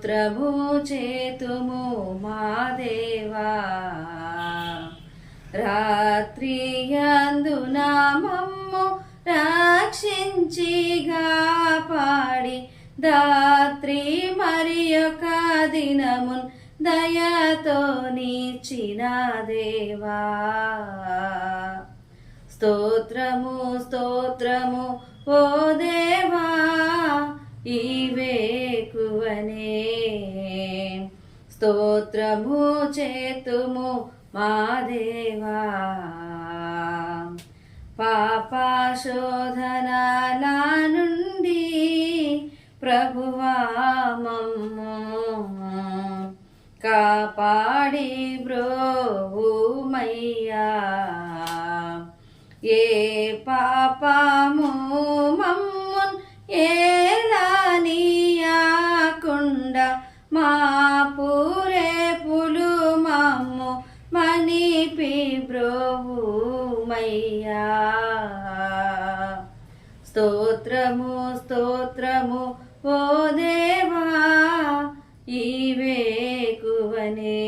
స్తోత్రము చేతుము మా దేవా. రాత్రి అందున మమ్ము రక్షించిగా పాడి దాత్రి మరి ఒక దినమున్ దయతో నీచిన దేవా. స్తోత్రము స్తోత్రము ఓ దేవా ఈవేకువనే స్తోత్రము చేతుము మా దేవా. పాపాశోధనాల నుండి ప్రభువా మమ్ము. కాపాడి బ్రోమయ్యా ఏ పాపము మమ్మున్ ఏ మణిపి స్తోత్రము స్తోత్రము ఓ దేవా ఈవేకువనే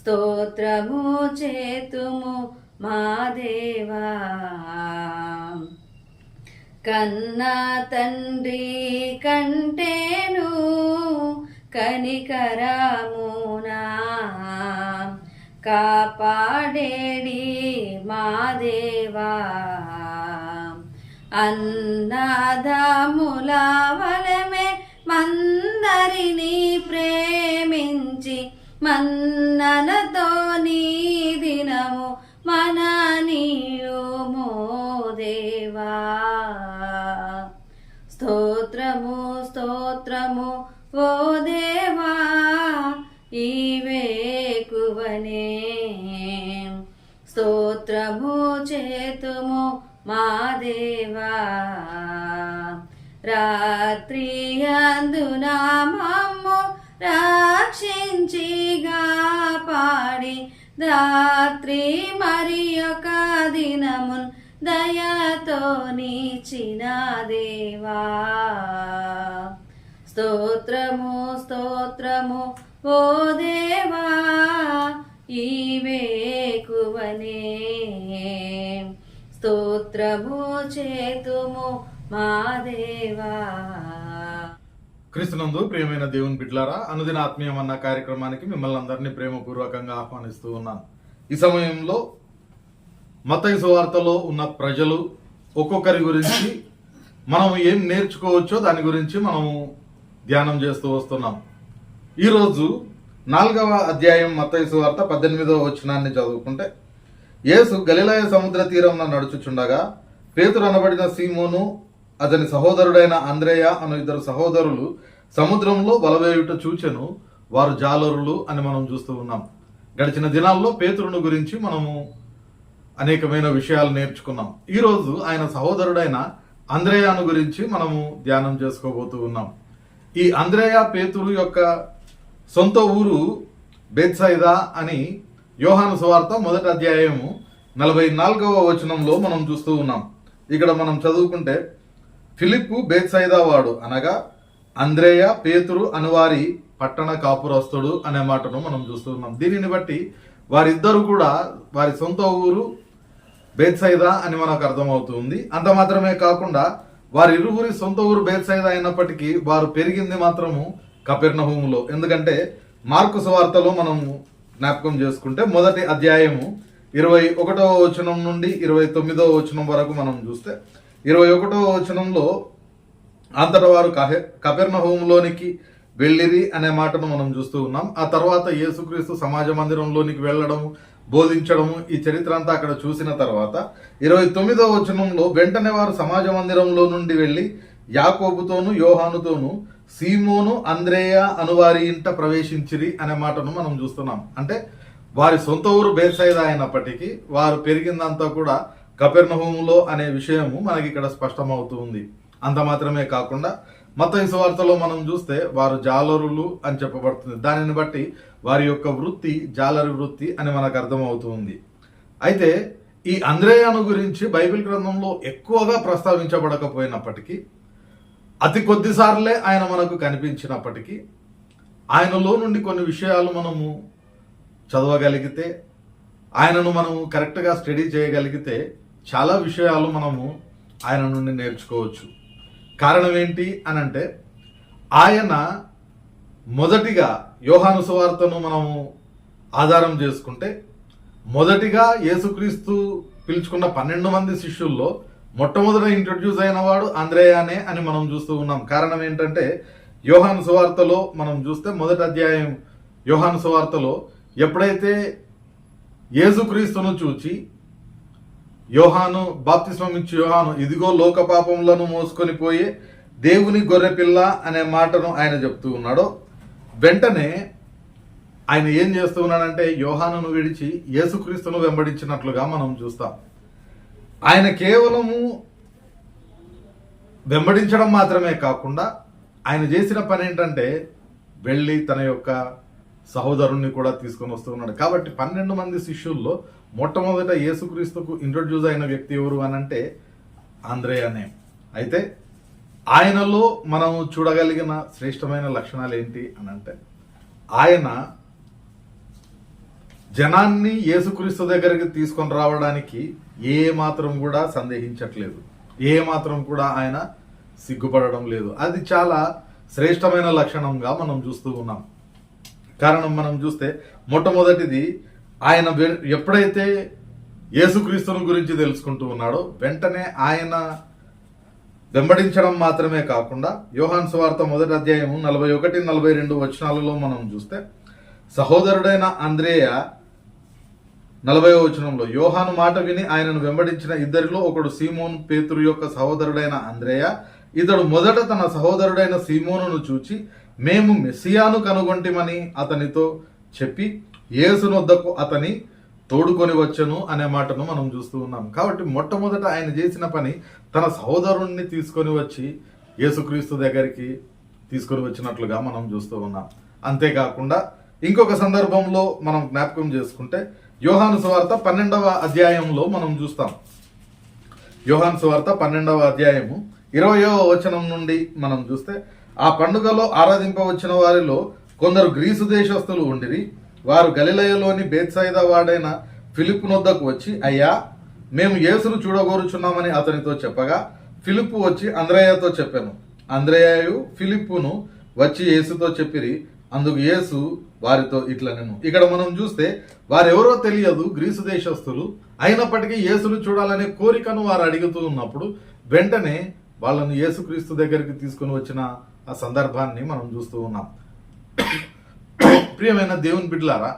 స్తోత్రము చేతుము మా దేవా. కన్నా తండ్రి కంటేను కనికరామునా. కాపాడేడి మా దేవా. అన్నదముల వలమే మందరిని ప్రేమించి మన్ననతో నీ మా దేవా రాత్రి అందునా మమ్ము రక్షించిగా పాడి రాత్రి మరి ఒక దినమున్ దయతో నీచిన దేవా. స్తోత్రము స్తోత్రము ఓ దేవా ఈవేకువనే స్తోత్రము చేతుము మా దేవా. క్రీస్తునందు ప్రియమైన దేవుని బిడ్లారా అనుదిన ఆత్మీయం అన్న కార్యక్రమానికి మిమ్మల్ని అందరినీ ప్రేమపూర్వకంగా ఆహ్వానిస్తూ ఉన్నాను. ఈ సమయంలో మతయి సువార్తలో ఉన్న ప్రజలు ఒక్కొక్కరి గురించి మనం ఏం నేర్చుకోవచ్చో దాని గురించి మనము ధ్యానం చేస్తూ వస్తున్నాం. ఈరోజు నాలుగవ అధ్యాయం మతయి సువార్త పద్దెనిమిదవ వచనాన్ని చదువుకుంటే యేసు గలిలయ సముద్ర తీరంలో నడుచుచుండగా పేతురు అనబడిన సీమోను అతని సహోదరుడైన అంద్రేయ అను ఇద్దరు సహోదరులు సముద్రంలో బలవేయుట చూచెను. వారు జాలరులు అని మనం చూస్తూ ఉన్నాం. గడిచిన దినాల్లో పేతురును గురించి మనము అనేకమైన విషయాలు నేర్చుకున్నాం. ఈరోజు ఆయన సహోదరుడైన అంద్రేయాను గురించి మనము ధ్యానం చేసుకోబోతూ ఉన్నాం. ఈ అంద్రేయ పేతురు యొక్క సొంత ఊరు బెత్సైదా అని యోహాను సువార్త మొదటి అధ్యాయము నలభై నాలుగవ వచనంలో మనం చూస్తూ ఉన్నాం. ఇక్కడ మనం చదువుకుంటే ఫిలిప్పు బేత్సైదావాడు అనగా అంద్రేయ పేతురు అనువారి పట్టణ కాపురస్తుడు అనే మాటను మనం చూస్తూ ఉన్నాం. దీనిని బట్టి వారిద్దరు కూడా వారి సొంత ఊరు బేత్సైదా అని మనకు అర్థమవుతుంది. అంత మాత్రమే కాకుండా వారి ఇరువురి సొంత ఊరు బేత్సైదా అయినప్పటికీ వారు పెరిగింది మాత్రము కపెర్ణహూములో ఎందుకంటే మార్కు సువార్తలో మనము జ్ఞాపకం చేసుకుంటే మొదటి అధ్యాయము ఇరవై ఒకటో వచనం నుండి ఇరవై తొమ్మిదో వచనం వరకు మనం చూస్తే ఇరవై ఒకటో వచనంలో అంతట వారు కహె కపెర్ణహోంలోనికి వెళ్ళిరి అనే మాటను మనం చూస్తూ ఉన్నాం. ఆ తర్వాత యేసుక్రీస్తు సమాజ మందిరంలోనికి వెళ్ళడం బోధించడము ఈ చరిత్ర అంతా అక్కడ చూసిన తర్వాత ఇరవై తొమ్మిదో వచనంలో వెంటనే వారు సమాజ మందిరంలో నుండి వెళ్ళి యాకోబుతోను యోహానుతోను సీమోను అంద్రేయ అనువారి ఇంట ప్రవేశించిరి అనే మాటను మనం చూస్తున్నాం. అంటే వారి సొంత ఊరు బేసైద అయినప్పటికీ వారు పెరిగిందంతా కూడా కపెర్నహూములో అనే విషయము మనకి ఇక్కడ స్పష్టమవుతుంది అంత మాత్రమే కాకుండా మత వార్తలో మనం చూస్తే వారు జాలరులు అని చెప్పబడుతుంది. దానిని బట్టి వారి యొక్క వృత్తి జాలరి వృత్తి అని మనకు అర్థమవుతుంది అయితే ఈ అంద్రేయాను గురించి బైబిల్ గ్రంథంలో ఎక్కువగా ప్రస్తావించబడకపోయినప్పటికీ అతి కొద్దిసార్లే ఆయన మనకు కనిపించినప్పటికీ ఆయనలో నుండి కొన్ని విషయాలు మనము చదవగలిగితే ఆయనను మనము కరెక్ట్గా స్టడీ చేయగలిగితే చాలా విషయాలు మనము ఆయన నుండి నేర్చుకోవచ్చు. కారణం ఏంటి అని అంటే ఆయన మొదటిగా యోహాను సువార్తను మనము ఆధారం చేసుకుంటే మొదటిగా యేసుక్రీస్తు పిలుచుకున్న పన్నెండు మంది శిష్యుల్లో మొట్టమొదట ఇంట్రొడ్యూస్ అయిన వాడు అంద్రేయానే అని మనం చూస్తూ ఉన్నాం. కారణం ఏంటంటే యోహాను సువార్తలో మనం చూస్తే మొదటి అధ్యాయం యోహాను సువార్తలో ఎప్పుడైతే యేసుక్రీస్తును చూచి యోహాను బాప్తిస్మం ఇచ్చి యోహాను ఇదిగో లోక పాపములను మోసుకొని పోయే దేవుని గొర్రెపిల్ల అనే మాటను ఆయన చెప్తూ ఉన్నాడో వెంటనే ఆయన ఏం చేస్తూ ఉన్నాడంటే యోహానును విడిచి యేసుక్రీస్తును వెంబడించినట్లుగా మనం చూస్తాం. ఆయన కేవలము వెంబడించడం మాత్రమే కాకుండా ఆయన చేసిన పని ఏంటంటే వెళ్ళి తన యొక్క సహోదరుణ్ణి కూడా తీసుకొని వస్తున్నాడు కాబట్టి పన్నెండు మంది శిష్యుల్లో మొట్టమొదట యేసుక్రీస్తుకు ఇంట్రొడ్యూస్ అయిన వ్యక్తి ఎవరు అని అంటే ఆంధ్రే అనే. అయితే ఆయనలో మనం చూడగలిగిన శ్రేష్టమైన లక్షణాలు ఏంటి అని అంటే ఆయన జనాన్ని యేసుక్రీస్తు దగ్గరికి తీసుకొని రావడానికి ఏ మాత్రం కూడా సందేహించట్లేదు. ఏ మాత్రం కూడా ఆయన సిగ్గుపడడం లేదు. అది చాలా శ్రేష్టమైన లక్షణంగా మనం చూస్తూ ఉన్నాం. కారణం మనం చూస్తే మొట్టమొదటిది ఆయన ఎప్పుడైతే యేసుక్రీస్తుని గురించి తెలుసుకుంటూ ఉన్నాడో వెంటనే ఆయన వెంబడించడం మాత్రమే కాకుండా యోహాన్ సువార్త మొదటి అధ్యాయము నలభై ఒకటి నలభై రెండు వచనాలలో మనం చూస్తే సహోదరుడైన అంద్రేయ నలభై వచనంలో యోహాను మాట విని ఆయనను వెంబడించిన ఇద్దరిలో ఒకడు సీమోన్ పేతురు యొక్క సహోదరుడైన అంద్రేయ. ఇతడు మొదట తన సహోదరుడైన సీమోనును చూచి మేము మెస్సియాను కనుగొంటిమని అతనితో చెప్పి యేసునొద్దకు అతని తోడుకొని వచ్చను అనే మాటను మనం చూస్తూ ఉన్నాం. కాబట్టి మొట్టమొదట ఆయన చేసిన పని తన సహోదరుణ్ణి తీసుకొని వచ్చి యేసుక్రీస్తు దగ్గరికి తీసుకొని వచ్చినట్లుగా మనం చూస్తూ ఉన్నాం. అంతేకాకుండా ఇంకొక సందర్భంలో మనం జ్ఞాపకం చేసుకుంటే యోహాను సువార్త పన్నెండవ అధ్యాయంలో మనం చూస్తాం. యోహాన్ సువార్త పన్నెండవ అధ్యాయము ఇరవయో వచనం నుండి మనం చూస్తే ఆ పండుగలో ఆరాధింపవచ్చిన వారిలో కొందరు గ్రీసు దేశస్థులు ఉండిరి వారు గలిలయలోని బేత్సైదా వాడైన ఫిలిప్ నొద్దకు వచ్చి అయ్యా మేము యేసును చూడగోరుచున్నామని అతనితో చెప్పగా ఫిలిప్పు వచ్చి అంద్రయ్యతో చెప్పాను. అంద్రయ్యయు ఫిలిప్పును వచ్చి యేసుతో చెప్పిరి అందుకు యేసు వారితో ఇట్లా నేను. ఇక్కడ మనం చూస్తే వారెవరో తెలియదు గ్రీసు దేశస్థులు. అయినప్పటికీ యేసును చూడాలనే కోరికను వారు అడుగుతూ ఉన్నప్పుడు వెంటనే వాళ్ళను యేసుక్రీస్తు దగ్గరికి తీసుకుని వచ్చిన ఆ సందర్భాన్ని మనం చూస్తూ ఉన్నాం. ప్రియమైన దేవుని బిడ్డలారా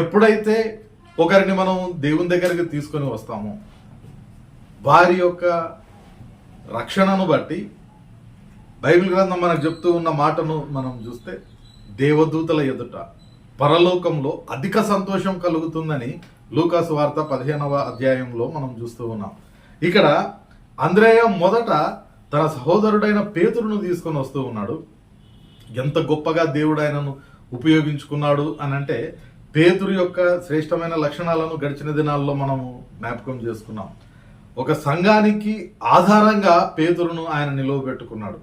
ఎప్పుడైతే ఒకరిని మనం దేవుని దగ్గరికి తీసుకొని వస్తామో వారి యొక్క రక్షణను బట్టి బైబిల్ గ్రంథం మనకు చెప్తూ ఉన్న మాటను మనం చూస్తే దేవదూతల ఎదుట. పరలోకంలో అధిక సంతోషం కలుగుతుందని లూకాసు వార్త పదిహేనవ అధ్యాయంలో మనం చూస్తూ ఉన్నాం. ఇక్కడ అంద్రేయ మొదట తన సహోదరుడైన పేతురును తీసుకొని వస్తూ ఉన్నాడు. ఎంత గొప్పగా దేవుడు ఆయనను ఉపయోగించుకున్నాడు అని అంటే పేతురు యొక్క శ్రేష్టమైన లక్షణాలను గడిచిన దినాల్లో మనము జ్ఞాపకం చేసుకున్నాం. ఒక సంఘానికి ఆధారంగా పేతురును ఆయన నిలువబెట్టుకున్నాడు.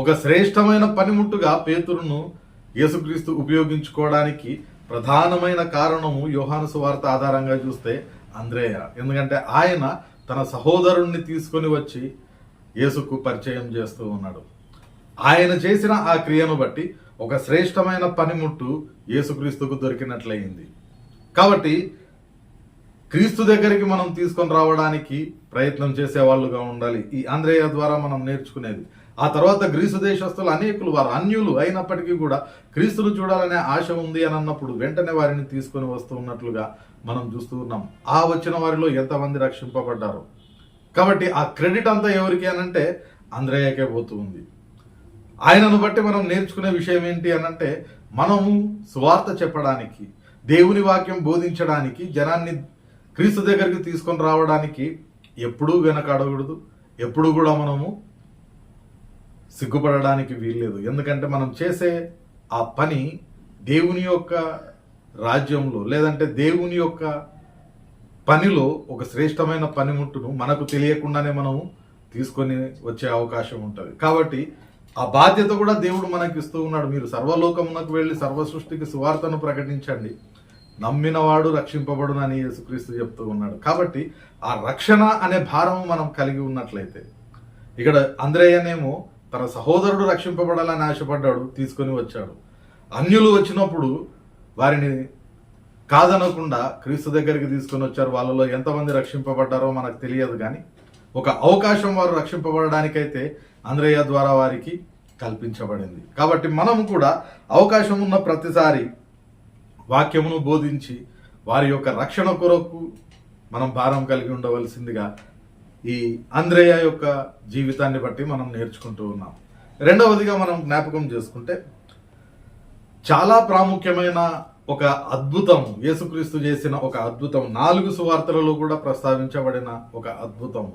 ఒక శ్రేష్టమైన పనిముట్టుగా పేతురును యేసుక్రీస్తు ఉపయోగించుకోవడానికి ప్రధానమైన కారణము యోహాను సువార్త ఆధారంగా చూస్తే అంద్రేయ. ఎందుకంటే ఆయన తన సహోదరుణ్ణి తీసుకొని వచ్చి యేసుకు పరిచయం చేస్తూ ఉన్నాడు. ఆయన చేసిన ఆ క్రియను బట్టి ఒక శ్రేష్టమైన పనిముట్టు యేసుక్రీస్తుకు దొరికినట్లయింది. కాబట్టి క్రీస్తు దగ్గరికి మనం తీసుకొని రావడానికి ప్రయత్నం చేసేవాళ్ళుగా ఉండాలి. ఈ ఆంధ్రేయ ద్వారా మనం నేర్చుకునేది. ఆ తర్వాత గ్రీసు దేశస్తులు అనేకులు వారు అన్యులు అయినప్పటికీ కూడా క్రీస్తును చూడాలనే ఆశ ఉంది అని అన్నప్పుడు వెంటనే వారిని తీసుకొని వస్తూ ఉన్నట్లుగా మనం చూస్తూ ఉన్నాం. ఆ వచ్చిన వారిలో ఎంతమంది రక్షింపబడ్డారు. కాబట్టి ఆ క్రెడిట్ అంతా ఎవరికి అనంటే అంద్రయ్యకే పోతూ ఉంది. ఆయనను బట్టి మనం నేర్చుకునే విషయం ఏంటి అనంటే మనము సువార్త చెప్పడానికి దేవుని వాక్యం బోధించడానికి జనాన్ని క్రీస్తు దగ్గరికి తీసుకొని రావడానికి ఎప్పుడూ వెనకాడకూడదు ఎప్పుడూ కూడా మనము సిగ్గుపడడానికి వీల్లేదు. ఎందుకంటే మనం చేసే ఆ పని దేవుని యొక్క రాజ్యంలో లేదంటే దేవుని యొక్క పనిలో ఒక శ్రేష్టమైన పనిముట్టును మనకు తెలియకుండానే మనము తీసుకొని వచ్చే అవకాశం ఉంటుంది. కాబట్టి ఆ బాధ్యత కూడా దేవుడు మనకి ఇస్తూ ఉన్నాడు. మీరు సర్వలోకమునకు వెళ్ళి సర్వ సృష్టికి సువార్తను ప్రకటించండి. నమ్మినవాడు రక్షింపబడునని యేసుక్రీస్తు చెప్తూ ఉన్నాడు. కాబట్టి ఆ రక్షణ అనే భారం మనం కలిగి ఉన్నట్లయితే ఇక్కడ అంద్రేయనేమో తన సహోదరుడు రక్షింపబడాలని ఆశపడ్డాడు తీసుకొని వచ్చాడు. అన్యులు వచ్చినప్పుడు వారిని కాదనకుండా క్రీస్తు దగ్గరికి తీసుకొని వచ్చారు. వాళ్ళలో ఎంతమంది రక్షింపబడ్డారో మనకు తెలియదు కానీ ఒక అవకాశం వారు రక్షింపబడడానికైతే అంద్రయ్య ద్వారా వారికి కల్పించబడింది. కాబట్టి మనం కూడా అవకాశం ఉన్న ప్రతిసారి వాక్యమును బోధించి వారి యొక్క రక్షణ కొరకు మనం భారం కలిగి ఉండవలసిందిగా ఈ ఆంధ్రేయ యొక్క జీవితాన్ని బట్టి మనం నేర్చుకుంటూ ఉన్నాం. రెండవదిగా మనం జ్ఞాపకం చేసుకుంటే చాలా ప్రాముఖ్యమైన ఒక అద్భుతం యేసుక్రీస్తు చేసిన ఒక అద్భుతం నాలుగు సువార్తలలో కూడా ప్రస్తావించబడిన ఒక అద్భుతం.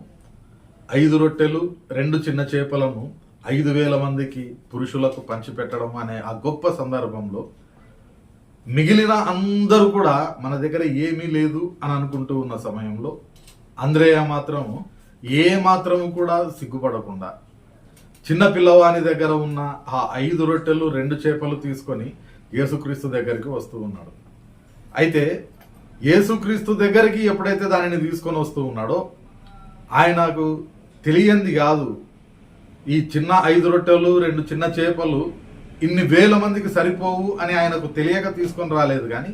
ఐదు రొట్టెలు రెండు చిన్న చేపలను ఐదు వేల మందికి పురుషులకు పంచిపెట్టడం అనే ఆ గొప్ప సందర్భంలో మిగిలిన అందరూ కూడా మన దగ్గర ఏమీ లేదు అని అనుకుంటూ ఉన్న సమయంలో అంద్రేయ మాత్రం ఏ మాత్రము కూడా సిగ్గుపడకుండా చిన్న పిల్లవాని దగ్గర ఉన్న ఆ ఐదు రొట్టెలు రెండు చేపలు తీసుకొని యేసుక్రీస్తు దగ్గరికి వస్తూ ఉన్నాడు. అయితే యేసుక్రీస్తు దగ్గరికి ఎప్పుడైతే దానిని తీసుకొని వస్తూ ఉన్నాడో ఆయనకు తెలియంది కాదు ఈ చిన్న ఐదు రొట్టెలు రెండు చిన్న చేపలు ఇన్ని వేల మందికి సరిపోవు అని ఆయనకు తెలియక తీసుకొని రాలేదు కానీ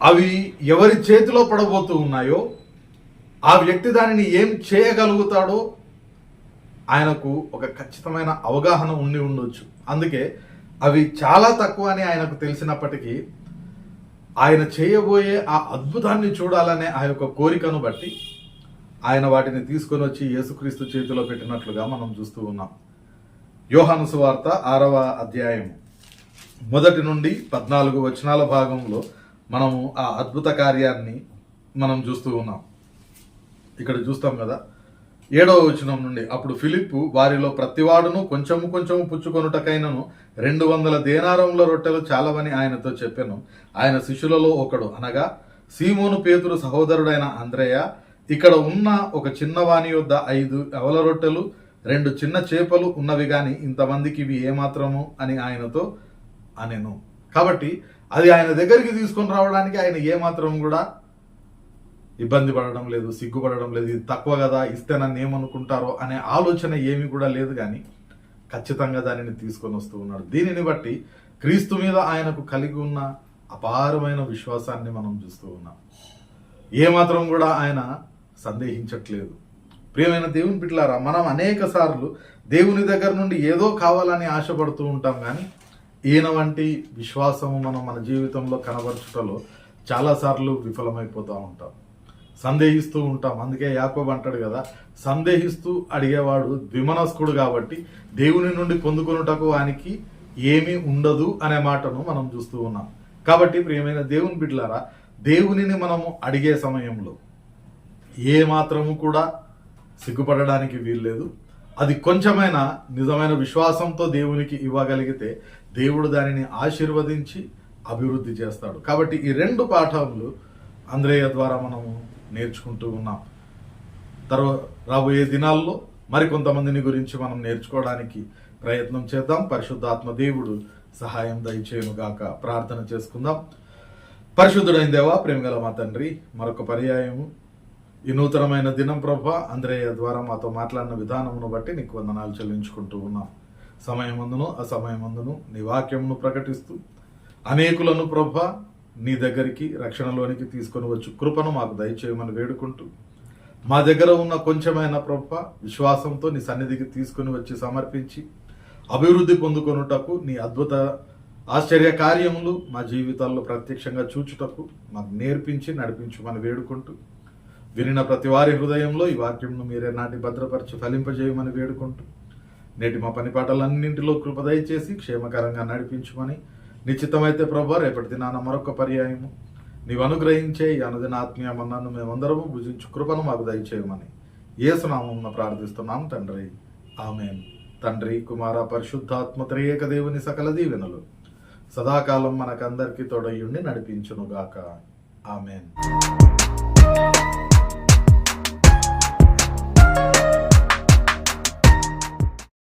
అవి ఎవరి చేతిలో పడబోతూ ఉన్నాయో ఆ వ్యక్తి దానిని ఏం చేయగలుగుతాడో ఆయనకు ఒక ఖచ్చితమైన అవగాహన ఉండి ఉండొచ్చు. అందుకే అవి చాలా తక్కువ అని ఆయనకు తెలిసినప్పటికీ ఆయన చేయబోయే ఆ అద్భుతాన్ని చూడాలనే ఆ యొక్క కోరికను బట్టి ఆయన వాటిని తీసుకొని వచ్చి యేసుక్రీస్తు చేతిలో పెట్టినట్లుగా మనం చూస్తూ ఉన్నాం. యోహాను సువార్త ఆరవ అధ్యాయం మొదటి నుండి పద్నాలుగు వచనాల భాగంలో మనము ఆ అద్భుత కార్యాన్ని మనం చూస్తూ ఉన్నాం. ఇక్కడ చూస్తాం కదా. ఏడవ వచనం నుండి అప్పుడు ఫిలిప్పు వారిలో ప్రతివాడును కొంచెము కొంచెము పుచ్చుకొనుటకైనను రెండు వందల దేనారముల రొట్టెలు చాలవని ఆయనతో చెప్పాను. ఆయన శిష్యులలో ఒకడు అనగా సీమోను పేతురు సహోదరుడైన అంద్రయ్య ఇక్కడ ఉన్న ఒక చిన్నవాణి యొద్ద ఐదు అవల రొట్టెలు రెండు చిన్న చేపలు ఉన్నవి కానీ ఇంతమందికి ఇవి ఏమాత్రము అని ఆయనతో అనెను. కాబట్టి అది ఆయన దగ్గరికి తీసుకొని రావడానికి ఆయన ఏమాత్రం కూడా ఇబ్బంది పడడం లేదు సిగ్గుపడడం లేదు ఇది తక్కువ కదా ఇస్తే నన్ను ఏమనుకుంటారో అనే ఆలోచన ఏమీ కూడా లేదు కానీ ఖచ్చితంగా దానిని తీసుకొని వస్తూ ఉన్నాడు. దీనిని బట్టి క్రీస్తు మీద ఆయనకు కలిగి ఉన్న అపారమైన విశ్వాసాన్ని మనం చూస్తూ ఉన్నాం. ఏమాత్రం కూడా ఆయన సందేహించట్లేదు. ప్రియమైన దేవుని బిడ్డలారా మనం అనేక సార్లు దేవుని దగ్గర నుండి ఏదో కావాలని ఆశపడుతూ ఉంటాం కానీ ఈయన వంటి విశ్వాసము మనం మన జీవితంలో కనబరచుటలో చాలాసార్లు విఫలమైపోతూ ఉంటాం. సందేహిస్తూ ఉంటాం. అందుకే యాకోబ్ అంటాడు కదా సందేహిస్తూ అడిగేవాడు ద్విమనస్కుడు కాబట్టి దేవుని నుండి పొందుకొనుటకు వానికి ఏమీ ఉండదు అనే మాటను మనం చూస్తూ ఉన్నాం. కాబట్టి ప్రియమైన దేవుని బిడ్డలారా దేవునిని మనము అడిగే సమయంలో ఏ మాత్రము కూడా సిగ్గుపడడానికి వీల్లేదు. అది కొంచెమైనా నిజమైన విశ్వాసంతో దేవునికి ఇవ్వగలిగితే దేవుడు దానిని ఆశీర్వదించి అభివృద్ధి చేస్తాడు. కాబట్టి ఈ రెండు పాఠాలు అంద్రేయ ద్వారా మనము నేర్చుకుంటూ ఉన్నాం. తర్వాత రాబోయే దినాల్లో మరికొంతమందిని గురించి మనం నేర్చుకోవడానికి ప్రయత్నం చేద్దాం. పరిశుద్ధాత్మ దేవుడు సహాయం దయచేయును గాక ప్రార్థన చేసుకుందాం. పరిశుద్ధుడైన దేవా ప్రేమగల మా తండ్రి మరొక పర్యాయము. ఈ నూతనమైన దినం ప్రభ అంద్రేయ ద్వారా మాతో మాట్లాడిన విధానమును బట్టి నీకు వందనాలు చెల్లించుకుంటూ ఉన్నాం. సమయమందును అసమయమందును నీ వాక్యమును ప్రకటిస్తూ అనేకులను ప్రభ నీ దగ్గరికి రక్షణలోనికి తీసుకొని వచ్చు. కృపను మాకు దయచేయమని వేడుకుంటూ మా దగ్గర ఉన్న కొంచెమైన ప్రభ విశ్వాసంతో నీ సన్నిధికి తీసుకుని వచ్చి సమర్పించి అభివృద్ధి పొందుకొనుటకు నీ అద్భుత ఆశ్చర్య కార్యములు మా జీవితాల్లో ప్రత్యక్షంగా చూచుటకు మాకు నేర్పించి నడిపించమని వేడుకుంటూ వినిన ప్రతి వారి హృదయంలో ఈ వాక్యంను మీరే నాటి భద్రపరిచి ఫలింపజేయమని వేడుకుంటూ నేటి మా పని పాటలన్నింటిలో కృప దయచేసి క్షేమకరంగా నడిపించమని నిశ్చితమైతే ప్రభు రేపటి దినాన మరొక పర్యాయము. నీవు అనుగ్రహించే ఈ అనుదిన ఆత్మీయమన్నాను మేమందరము భుజించు కృపను మాకు దయచేయమని ఏసునామం ప్రార్థిస్తున్నాం తండ్రి. ఆమెన్. తండ్రి కుమార పరిశుద్ధాత్మ త్రియేక దేవుని సకల దీవెనలు సదాకాలం మనకందరికీ తోడయ్యుండి నడిపించునుగాక. ఆమెన్.